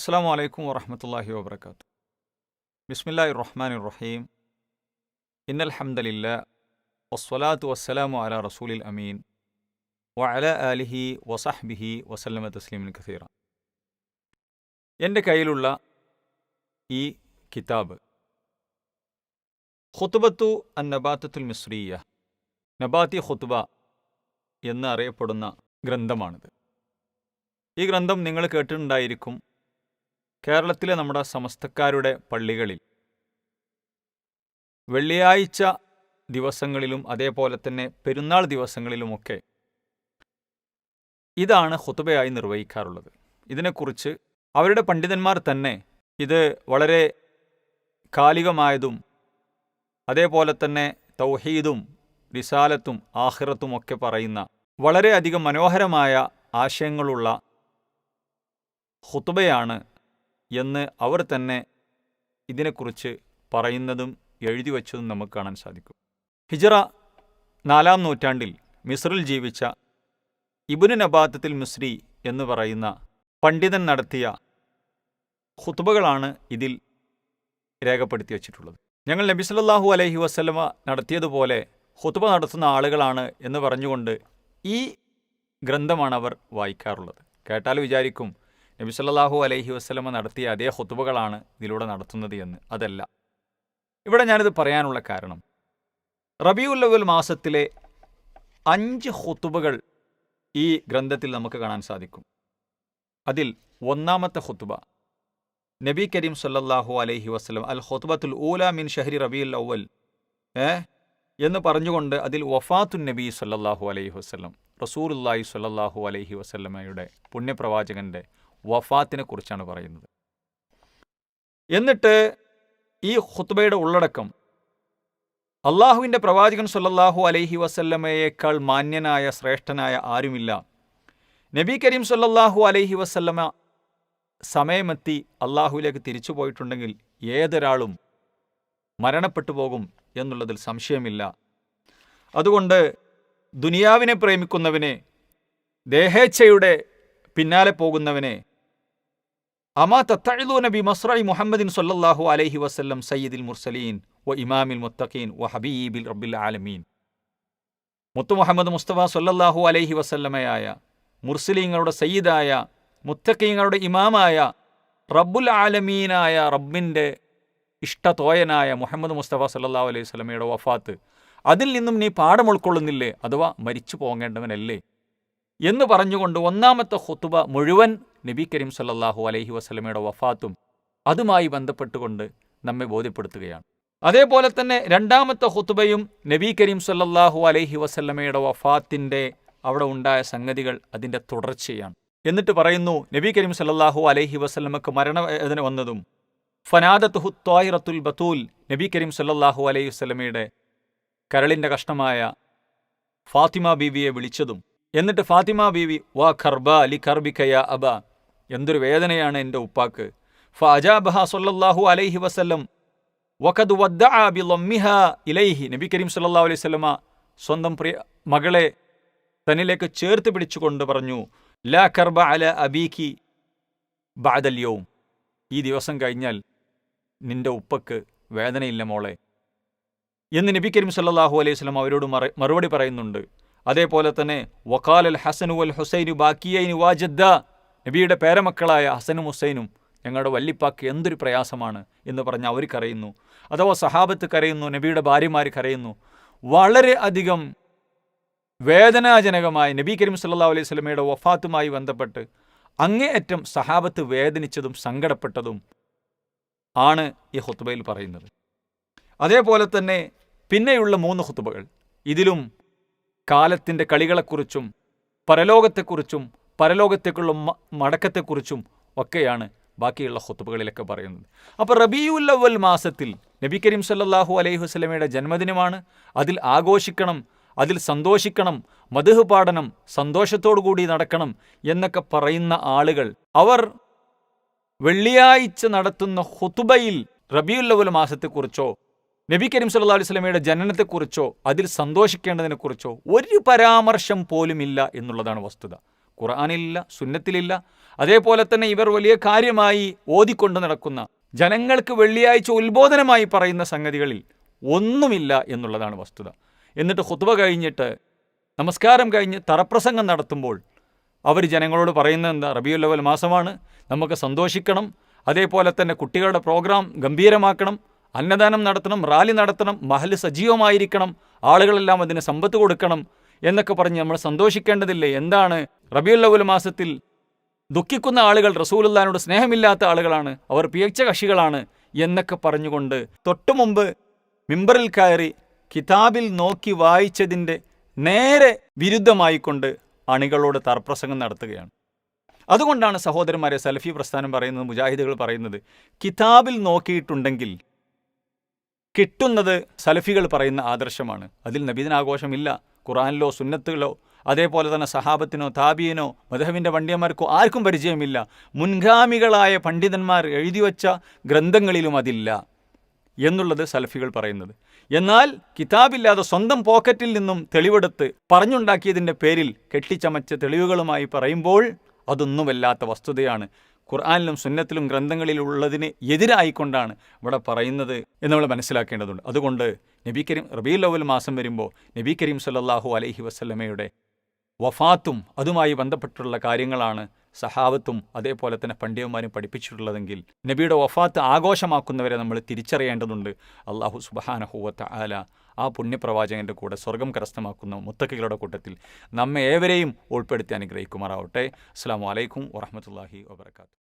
അസ്സാം വലൈക്കും വാഹമത്തല്ലാഹി വാബർക്കാത്തു ബിസ്മില്ലാഹി റഹ്മാൻ റഹീം ഇന്നൽ ഹംദലില്ല വസ്വലാത്തു വസ്സലാമു അല റസൂലിൽ അമീൻ. വല അലിഹി വസഹ്ബിഹി വസല്ലമ തസ്ലീമിൻ ഖസീറ എന്റെ കയ്യിലുള്ള ഈ കിതാബ് ഖുത്ബത്തു അൻ നബാത്തത്തുൽ മിസ്രിയ നബാത്തി ഖുത്ബ എന്നറിയപ്പെടുന്ന ഗ്രന്ഥമാണിത്. ഈ ഗ്രന്ഥം നിങ്ങൾ കേട്ടിട്ടുണ്ടായിരിക്കും കേരളത്തിലെ നമ്മുടെ സമസ്തക്കാരുടെ പള്ളികളിൽ. വെള്ളിയാഴ്ച ദിവസങ്ങളിലും അതേപോലെ തന്നെ പെരുന്നാൾ ദിവസങ്ങളിലുമൊക്കെ ഇതാണ് ഹുതുബയായി നിർവഹിക്കാറുള്ളത്. ഇതിനെക്കുറിച്ച് അവരുടെ പണ്ഡിതന്മാർ തന്നെ ഇത് വളരെ കാലികമായതും അതേപോലെ തന്നെ തൗഹീദും റിസാലത്തും ആഹ്റത്തും ഒക്കെ പറയുന്ന വളരെയധികം മനോഹരമായ ആശയങ്ങളുള്ള ഹുത്തുബയാണ് എന്ന് അവർ തന്നെ ഇതിനെക്കുറിച്ച് പറയുന്നതും എഴുതി വച്ചതും നമുക്ക് കാണാൻ സാധിക്കും. ഹിജറ നാലാം നൂറ്റാണ്ടിൽ മിസ്രിൽ ജീവിച്ച ഇബുനു നബാത്തത്തിൽ മിസ്രി എന്ന് പറയുന്ന പണ്ഡിതൻ നടത്തിയ ഹുത്തുബകളാണ് ഇതിൽ രേഖപ്പെടുത്തി വച്ചിട്ടുള്ളത്. ഞങ്ങൾ നബി സല്ലല്ലാഹു അലഹി വസ്ലമ നടത്തിയതുപോലെ ഹുത്തുബ നടത്തുന്ന ആളുകളാണ് എന്ന് പറഞ്ഞുകൊണ്ട് ഈ ഗ്രന്ഥമാണ് അവർ വായിക്കാറുള്ളത്. കേട്ടാൽ വിചാരിക്കും നബി സല്ലാഹു അലൈഹി വസ്ലമ നടത്തിയ അതേ ഹുത്തുബകളാണ് ഇതിലൂടെ നടത്തുന്നത് എന്ന്. അതല്ല. ഇവിടെ ഞാനിത് പറയാനുള്ള കാരണം. റബിയുല്ലവൽ മാസത്തിലെ അഞ്ച് ഹുത്തുബകൾ ഈ ഗ്രന്ഥത്തിൽ നമുക്ക് കാണാൻ സാധിക്കും. അതിൽ ഒന്നാമത്തെ ഹൊത്തുബ നബി കരീം സല്ലാഹു അലൈഹി വസ്ലം അൽ ഹൊത്തുബത്തുൽ ഊല മിൻ ഷഹരി റബിയുൽ അവൽ ഏ? എന്ന് പറഞ്ഞുകൊണ്ട് അതിൽ വഫാത്തു നബി സല്ലാഹു അലൈഹി വസ്ലം റസൂറുല്ലാഹി സല്ലാഹു അലൈഹി വസ്ലമയുടെ പുണ്യപ്രവാചകന്റെ വഫാത്തിനെ കുറിച്ചാണ് പറയുന്നത്. എന്നിട്ട് ഈ ഖുത്ബയുടെ ഉള്ളടക്കം അള്ളാഹുവിന്റെ പ്രവാചകൻ സല്ലല്ലാഹു അലൈഹി വസല്ലമയേക്കാൾ മാന്യനായ ശ്രേഷ്ഠനായ ആരുമില്ല. നബി കരീം സല്ലല്ലാഹു അലൈഹി വസല്ലമ സമയമെത്തി അള്ളാഹുവിലേക്ക് തിരിച്ചു പോയിട്ടുണ്ടെങ്കിൽ ഏതൊരാളും മരണപ്പെട്ടു പോകും എന്നുള്ളതിൽ സംശയമില്ല. അതുകൊണ്ട് ദുനിയാവിനെ പ്രേമിക്കുന്നവനെ ദേഹേച്ഛയുടെ പിന്നാലെ പോകുന്നവനെ അമാ മുഹമ്മദിൻ അലൈഹി മുർസലീൻ വ ഇമാമിൽ മുത്തഖീൻ വ ഹബീബിൽ റബ്ബിൽ ആലമീൻ. മുഹമ്മദ് മുസ്തഫ സല്ലല്ലാഹു അലൈഹി വസല്ലമയായ മുർസലീങ്ങളുടെ സയ്യിദായ മുത്തഖീങ്ങളുടെ ഇമാമായ റബ്ബുൽ ആലമീനായ റബ്ബിന്റെ ഇഷ്ടതോയനായ മുഹമ്മദ് മുസ്തഫ സല്ലല്ലാഹു അലൈഹി വസല്ലമയുടെ വഫാത്ത് അതിൽ നിന്നും നീ പാഠം ഉൾക്കൊള്ളുന്നില്ലേ? അഥവാ മരിച്ചു പോകേണ്ടവനല്ലേ? എന്ന് പറഞ്ഞുകൊണ്ട് ഒന്നാമത്തെ ഹുത്തുബ മുഴുവൻ നബി കരീം സല്ലാഹു അലൈഹി വസ്ലമയുടെ വഫാത്തും അതുമായി ബന്ധപ്പെട്ടുകൊണ്ട് നമ്മെ ബോധ്യപ്പെടുത്തുകയാണ്. അതേപോലെ തന്നെ രണ്ടാമത്തെ ഹുത്തുബയും നബി കരീം സല്ലാഹു അലൈഹി വസല്ലമയുടെ വഫാത്തിന്റെ അവിടെ ഉണ്ടായ സംഗതികൾ അതിന്റെ തുടർച്ചയാണ്. എന്നിട്ട് പറയുന്നു നബി കരീം സല്ലാഹു അലൈഹി വസല്ലമക്ക് മരണവേദന വന്നതും ഫനാദത്തുഹു ത്വാഹിറത്തുൽ ബത്തൂൽ നബി കരീം സല്ലാഹു അലൈഹി വസ്ലമയുടെ കരളിന്റെ കഷ്ണമായ ഫാത്തിമ ബീവിയെ വിളിച്ചതും എന്നിട്ട് ഫാത്തിമ ബീവി വാ ഖർബ അലി ഖർബിക്കയ അബ എന്തൊരു വേദനയാണ് എന്റെ ഉപ്പാക്ക്. ഫ അജാബഹ സല്ലല്ലാഹു അലൈഹി വസല്ലം വഖദ് ബിളമ്മിഹ ഇലൈഹി. നബി കരീം സല്ലാ അലൈഹി സ്വലമ സ്വന്തം പ്രിയ മകളെ തന്നിലേക്ക് ചേർത്ത് പിടിച്ചുകൊണ്ട് പറഞ്ഞു ലാ കർബ അല അബീഖി ബാദല്യവും ഈ ദിവസം കഴിഞ്ഞാൽ നിന്റെ ഉപ്പക്ക് വേദനയില്ല മോളെ. എന്ന് നബി കരീം സല്ലാഹു അലൈഹി സ്വലം അവരോട് മറുപടി പറയുന്നുണ്ട്. അതേപോലെ തന്നെ വക്കാൽ അൽ ഹസനു അൽ ഹുസൈനു ബാക്കിയൈനു വാജദ്ദ. നബിയുടെ പേരമക്കളായ ഹസനും ഹുസൈനും ഞങ്ങളുടെ വല്ലിപ്പാക്ക് എന്തൊരു പ്രയാസമാണ് എന്ന് പറഞ്ഞ് അവർ കരയുന്നു. അഥവാ സഹാബത്ത് കരയുന്നു നബിയുടെ ഭാര്യമാർ കരയുന്നു. വളരെ അധികം വേദനാജനകമായ നബി കരീം സല്ലാ അലൈഹി സ്വലമയുടെ വഫാത്തുമായി ബന്ധപ്പെട്ട് അങ്ങേയറ്റം സഹാബത്ത് വേദനിച്ചതും സങ്കടപ്പെട്ടതും ആണ് ഈ ഹുത്തുബയിൽ പറയുന്നത്. അതേപോലെ തന്നെ പിന്നെയുള്ള മൂന്ന് ഹുത്തുബകൾ ഇതിലും കാലത്തിന്റെ കളികളെക്കുറിച്ചും പരലോകത്തെക്കുറിച്ചും പരലോകത്തേക്കുള്ള മടക്കത്തെക്കുറിച്ചും ഒക്കെയാണ് ബാക്കിയുള്ള ഹുത്തുബുകളിലൊക്കെ പറയുന്നത്. അപ്പോൾ റബിയുല്ലവൽ മാസത്തിൽ നബി കരീം സല്ലാഹു അലൈഹി വസ്ലമയുടെ ജന്മദിനമാണ്. അതിൽ ആഘോഷിക്കണം അതിൽ സന്തോഷിക്കണം മധുഹ് പാടണം സന്തോഷത്തോടു കൂടി നടക്കണം എന്നൊക്കെ പറയുന്ന ആളുകൾ. അവർ വെള്ളിയാഴ്ച നടത്തുന്ന ഹുത്തുബയിൽ റബിയുല്ലവൽ മാസത്തെക്കുറിച്ചോ നബി കരീം സല്ലല്ലാഹു അലൈഹി വസല്ലമയുടെ ജനനത്തെക്കുറിച്ചോ അതിൽ സന്തോഷിക്കേണ്ടതിനെക്കുറിച്ചോ ഒരു പരാമർശം പോലുമില്ല എന്നുള്ളതാണ് വസ്തുത. ഖുർആാനിലില്ല സുന്നത്തിലില്ല. അതേപോലെ തന്നെ ഇവർ വലിയ കാര്യമായി ഓതിക്കൊണ്ട് നടക്കുന്ന ജനങ്ങൾക്ക് വെള്ളിയാഴ്ച ഉത്ബോധനമായി പറയുന്ന സംഗതികളിൽ ഒന്നുമില്ല എന്നുള്ളതാണ് വസ്തുത. എന്നിട്ട് ഹുത്വ കഴിഞ്ഞിട്ട് നമസ്കാരം കഴിഞ്ഞ് തറപ്രസംഗം നടത്തുമ്പോൾ അവർ ജനങ്ങളോട് പറയുന്നത് എന്താ? റബിയുൽ അവൽ മാസമാണ്. നമുക്ക് സന്തോഷിക്കണം. അതേപോലെ തന്നെ കുട്ടികളുടെ പ്രോഗ്രാം ഗംഭീരമാക്കണം. അന്നദാനം നടത്തണം റാലി നടത്തണം മഹൽ സജീവമായിരിക്കണം ആളുകളെല്ലാം അതിന് സമ്പത്ത് കൊടുക്കണം എന്നൊക്കെ പറഞ്ഞ് നമ്മൾ സന്തോഷിക്കേണ്ടതില്ലേ? എന്താണ്? റബിയുൽ അവൽ മാസത്തിൽ ദുഃഖിക്കുന്ന ആളുകൾ റസൂലുല്ലാനോട് സ്നേഹമില്ലാത്ത ആളുകളാണ്. അവർ പിയച്ച കക്ഷികളാണ് എന്നൊക്കെ പറഞ്ഞുകൊണ്ട് തൊട്ടു മുമ്പ് മിമ്പറിൽ കയറി കിതാബിൽ നോക്കി വായിച്ചതിന്റെ നേരെ വിരുദ്ധമായിക്കൊണ്ട് അണികളോട് തർപ്രസംഗം നടത്തുകയാണ്. അതുകൊണ്ടാണ് സഹോദരന്മാരെ സലഫി പ്രസ്ഥാനം പറയുന്നത് മുജാഹിദുകൾ പറയുന്നത് കിതാബിൽ നോക്കിയിട്ടുണ്ടെങ്കിൽ കിട്ടുന്നത് സലഫികൾ പറയുന്ന ആദർശമാണ്. അതിൽ നബീദിനാഘോഷമില്ല ഖുറാനിലോ സുന്നത്തുകളോ അതേപോലെ തന്നെ സഹാബത്തിനോ താബിയനോ മധഹവിന്റെ പണ്ഡിയന്മാർക്കോ ആർക്കും പരിചയമില്ല. മുൻഗാമികളായ പണ്ഡിതന്മാർ എഴുതിവച്ച ഗ്രന്ഥങ്ങളിലും അതില്ല എന്നുള്ളത് സലഫികൾ പറയുന്നത്. എന്നാൽ കിതാബില്ലാതെ സ്വന്തം പോക്കറ്റിൽ നിന്നും തെളിവെടുത്ത് പറഞ്ഞുണ്ടാക്കിയതിന്റെ പേരിൽ കെട്ടിച്ചമച്ച തെളിവുകളുമായി പറയുമ്പോൾ അതൊന്നുമല്ലാത്ത വസ്തുതയാണ്. ഖുർആാനിലും സുന്നത്തിലും ഗ്രന്ഥങ്ങളിലുള്ളതിന് എതിരായിക്കൊണ്ടാണ് ഇവിടെ പറയുന്നത് എന്ന് നമ്മൾ മനസ്സിലാക്കേണ്ടതുണ്ട്. അതുകൊണ്ട് നബി കരീം റബീൽ അവൽ മാസം വരുമ്പോൾ നബി കരീം സല്ലാഹു അലഹി വസ്ലമയുടെ വഫാത്തും അതുമായി ബന്ധപ്പെട്ടുള്ള കാര്യങ്ങളാണ് സഹാവത്തും അതേപോലെ തന്നെ പണ്ഡിതന്മാരും പഠിപ്പിച്ചിട്ടുള്ളതെങ്കിൽ നബിയുടെ വഫാത്ത് ആഘോഷമാക്കുന്നവരെ നമ്മൾ തിരിച്ചറിയേണ്ടതുണ്ട്. അള്ളാഹു സുബഹാനഹുവത്ത ആല ആ പുണ്യപ്രവാചകന്റെ കൂടെ സ്വർഗം കരസ്ഥമാക്കുന്ന മുത്തക്കികളുടെ കൂട്ടത്തിൽ നമ്മെ ഏവരെയും ഉൾപ്പെടുത്തി അനുഗ്രഹിക്കുമാറാവട്ടെ. അസ്സാം വലൈക്കും വറഹമത്തല്ലാഹി വാബർക്കാത്തു